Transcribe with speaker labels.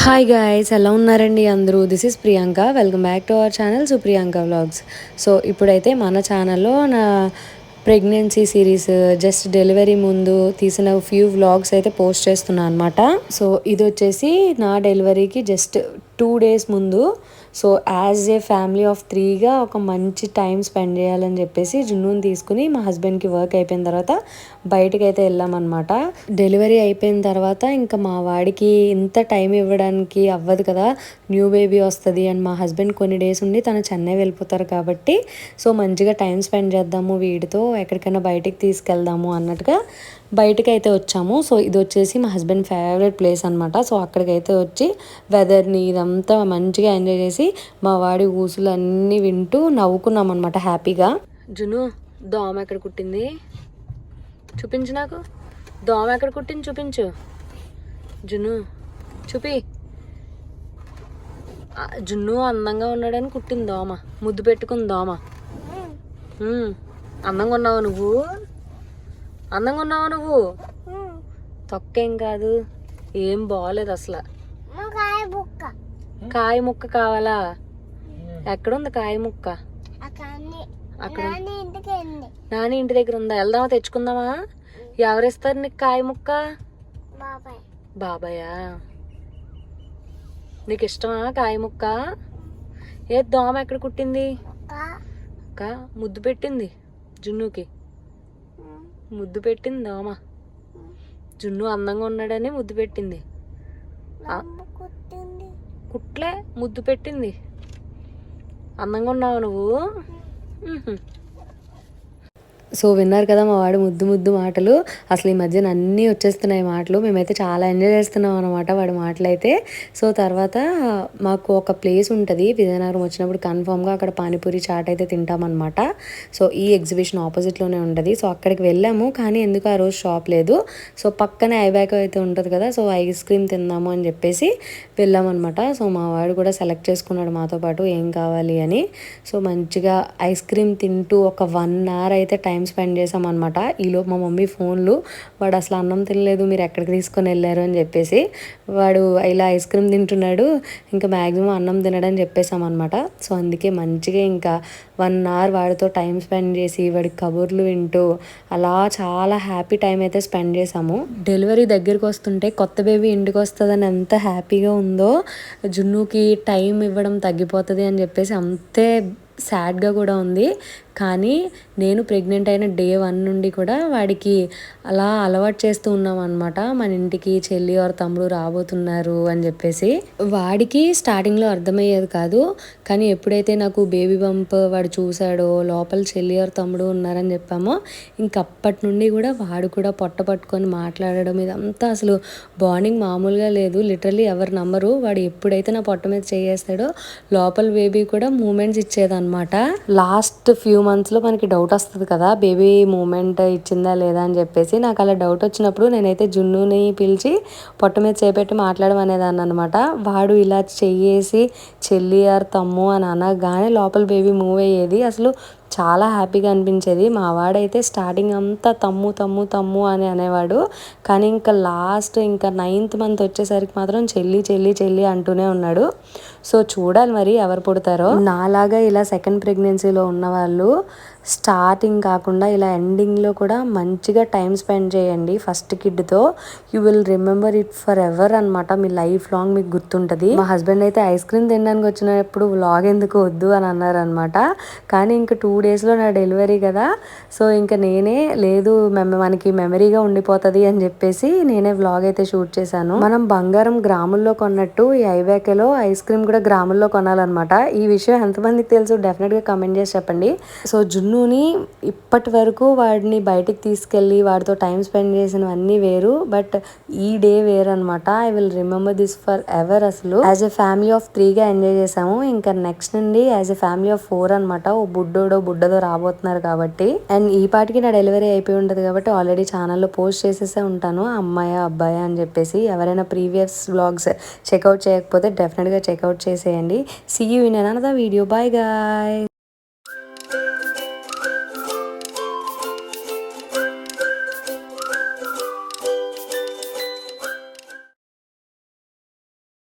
Speaker 1: Hi guys ఎలా ఉన్నారండి అందరూ? This is Priyanka welcome back to our channel Supriyanka vlogs so ఇప్పుడైతే మన ఛానల్లో నా ప్రెగ్నెన్సీ సిరీస్ జస్ట్ డెలివరీ ముందు తీసిన ఫ్యూ వ్లాగ్స్ అయితే పోస్ట్ చేస్తున్నాను అనమాట సో ఇది వచ్చేసి నా డెలివరీకి జస్ట్ టూ డేస్ ముందు so as a family of త్రీగా ఒక మంచి టైం స్పెండ్ చేయాలని చెప్పేసి జున్నుని తీసుకుని మా హస్బెండ్కి వర్క్ అయిపోయిన తర్వాత బయటకు అయితే వెళ్ళామన్నమాట. డెలివరీ అయిపోయిన తర్వాత ఇంకా మా వాడికి ఇంత టైం ఇవ్వడానికి అవ్వదు కదా. న్యూ బేబీ వస్తుంది అండ్ మా హస్బెండ్ కొన్ని డేస్ ఉండి తను చెన్నై వెళ్ళిపోతారు కాబట్టి సో మంచిగా టైం స్పెండ్ చేద్దాము వీడితో ఎక్కడికైనా బయటికి తీసుకెళ్దాము అన్నట్టుగా బయటకు అయితే వచ్చాము. సో ఇది వచ్చేసి మా హస్బెండ్ ఫేవరెట్ ప్లేస్ అనమాట సో అక్కడికైతే వచ్చి వెదర్ని ఇదంతా మంచిగా ఎంజాయ్ చేసి మా వాడి ఊసులు అన్నీ వింటూ నవ్వుకున్నాం అనమాట హ్యాపీగా. జును దోమ ఎక్కడ కుట్టింది? చూపించు నాకు. దోమ ఎక్కడ కుట్టింది చూపించు. జును చూపి. జున్ను అందంగా ఉన్నాడని కుట్టింది దోమ. ముద్దు పెట్టుకుంది దోమ. అందంగా ఉన్నావా నువ్వు? అందంగా ఉన్నావా నువ్వు? తొక్కేం కాదు. ఏం బాగోలేదు అసలు.
Speaker 2: కాయ
Speaker 1: ముక్క కావాలా? ఎక్కడుంది కాయ ముక్క?
Speaker 2: అక్కడ నాని
Speaker 1: ఇంటి దగ్గర ఉందా? వెళ్దామా తెచ్చుకుందామా? ఎవరిస్తారు నీకు కాయ ముక్క?
Speaker 2: బాబాయ్.
Speaker 1: నీకు ఇష్టమా కాయ ముక్క? ఏ దోమ ఎక్కడ కుట్టింది? అక్క ముద్దు పెట్టింది జున్నుకి. ముద్దు పెట్టింది దోమ జున్ను అందంగా ఉన్నాడని ముద్దు పెట్టింది. కుట్లే ముద్దు పెట్టింది. అందంగా ఉన్నావు నువ్వు. సో విన్నారు కదా మా వాడు ముద్దు ముద్దు మాటలు. అసలు ఈ మధ్యన అన్నీ వచ్చేస్తున్నాయి మాటలు. మేమైతే చాలా ఎంజాయ్ చేస్తున్నాం అనమాట వాడి మాటలు అయితే సో తర్వాత మాకు ఒక ప్లేస్ ఉంటుంది. విజయనగరం వచ్చినప్పుడు కన్ఫామ్గా అక్కడ పానీపూరి చాట్ అయితే తింటామన్నమాట సో ఈ ఎగ్జిబిషన్ ఆపోజిట్లోనే ఉంటుంది. సో అక్కడికి వెళ్ళాము. కానీ ఎందుకు ఆ రోజు షాప్ లేదు? సో పక్కనే ఐబ్యాక్ అయితే ఉంటుంది కదా. సో ఐస్ క్రీమ్ తిందాము అని చెప్పేసి వెళ్ళామన్నమాట సో మా వాడు కూడా సెలెక్ట్ చేసుకున్నాడు మాతో పాటు ఏం కావాలి అని. సో మంచిగా ఐస్ క్రీమ్ తింటూ ఒక వన్ అవర్ అయితే టైం స్పెండ్ చేసామన్నమాట. అనమాట ఈలోపు మా మమ్మీ ఫోన్లు వాడు అసలు అన్నం తినలేదు మీరు ఎక్కడికి తీసుకొని వెళ్ళారు? అని చెప్పేసి వాడు ఇలా ఐస్ క్రీమ్ తింటున్నాడు ఇంకా మ్యాక్సిమం అన్నం తినడని చెప్పేసామన్నమాట. అనమాట సో అందుకే మంచిగా ఇంకా వన్ అవర్ వాడితో టైం స్పెండ్ చేసి వాడి కబుర్లు వింటూ అలా చాలా హ్యాపీ టైం అయితే స్పెండ్ చేసాము. డెలివరీ దగ్గరికి వస్తుంటే కొత్త బేబీ ఇంటికి వస్తుందని ఎంత హ్యాపీగా ఉందో జున్నుకి టైం ఇవ్వడం తగ్గిపోతుంది అని చెప్పేసి అంతే సాడ్గా కూడా ఉంది. కానీ నేను ప్రెగ్నెంట్ అయిన డే వన్ నుండి కూడా వాడికి అలా అలవాటు చేస్తూ ఉన్నాం అనమాట మన ఇంటికి చెల్లి వారు తమ్ముడు రాబోతున్నారు అని చెప్పేసి. వాడికి స్టార్టింగ్లో అర్థమయ్యేది కాదు. కానీ ఎప్పుడైతే నాకు బేబీ బంప్ వాడు చూశాడో లోపల చెల్లి వారు తమ్ముడు ఉన్నారని చెప్పామో ఇంకప్పటి నుండి కూడా వాడు కూడా పొట్ట పట్టుకొని మాట్లాడడం ఇదంతా అసలు బాండింగ్ మామూలుగా లేదు. లిటరలీ ఎవరు నమ్మరు. వాడు ఎప్పుడైతే నా పొట్ట మీద చేయేస్తాడో లోపల బేబీ కూడా మూమెంట్స్ ఇచ్చేదన్నమాట. లాస్ట్ ఫ్యూ మంత్స్లో మనకి డౌట్ వస్తుంది కదా బేబీ మూమెంట్ ఇచ్చిందా లేదా అని చెప్పేసి నాకు అలా డౌట్ వచ్చినప్పుడు నేనైతే జున్నుని పిలిచి పొట్ట మీద చేపెట్టి మాట్లాడమనేదాన్ని అనమాట వాడు ఇలా చెయ్యేసి చెల్లి ఆర్ తమ్ము అని అనగానే లోపల బేబీ మూవ్ అయ్యేది. అసలు చాలా హ్యాపీగా అనిపించేది. మా వాడైతే స్టార్టింగ్ అంతా తమ్ము తమ్ము తమ్ము అని అనేవాడు. కానీ ఇంకా లాస్ట్ ఇంకా నైన్త్ మంత్ వచ్చేసరికి మాత్రం చెల్లి చెల్లి చెల్లి అంటూనే ఉన్నాడు. సో చూడాలి మరి ఎవరు పుడతారో. నాలాగా ఇలా సెకండ్ ప్రెగ్నెన్సీలో ఉన్నవాళ్ళు స్టార్టింగ్ కాకుండా ఇలా ఎండింగ్లో కూడా మంచిగా టైం స్పెండ్ చేయండి first కిడ్తో. You will remember it forever అనమాట మీ లైఫ్ లాంగ్ మీకు గుర్తుంటుంది. మా హస్బెండ్ అయితే ఐస్ క్రీమ్ తినడానికి వచ్చినప్పుడు వ్లాగ్ ఎందుకు వద్దు అని అన్నారనమాట కానీ ఇంకా టూ డేస్లో నా డెలివరీ కదా. సో ఇంకా నేనే లేదు మనకి మెమరీగా ఉండిపోతుంది అని చెప్పేసి నేనే వ్లాగ్ అయితే షూట్ చేశాను. మనం బంగారం గ్రాముల్లో కొన్నట్టు ఈ ఐవేకలో ఐస్ క్రీమ్ కూడా గ్రాముల్లో కొనాలన్నమాట. ఈ విషయం ఎంతమందికి తెలుసు డెఫినెట్గా కమెంట్ చేసి చెప్పండి. సో జున్నుని ఇప్పటి వరకు వాడిని బయటికి తీసుకెళ్ళి వాడితో టైం స్పెండ్ చేసినవన్నీ వేరు బట్ ఈ డే వేరు అనమాట I will remember this forever అసలు. యాజ్ ఎ ఫ్యామిలీ ఆఫ్ త్రీగా ఎంజాయ్ చేసాము ఇంకా నెక్స్ట్ నుండి as a family of four అనమాట ఓ బుడ్డోడో బుడ్డదో రాబోతున్నారు కాబట్టి. అండ్ ఈ పాటికి నా డెలివరీ అయిపోయి ఉంటుంది కాబట్టి ఆల్రెడీ ఛానల్లో పోస్ట్ చేసేసే ఉంటాను. అమ్మాయి అబ్బాయి అని చెప్పేసి ఎవరైనా ప్రీవియస్ వ్లాగ్స్ చెక్అవుట్ చేయకపోతే డెఫినెట్గా చెక్అవుట్ చేసేయండి. See you in another video bye guy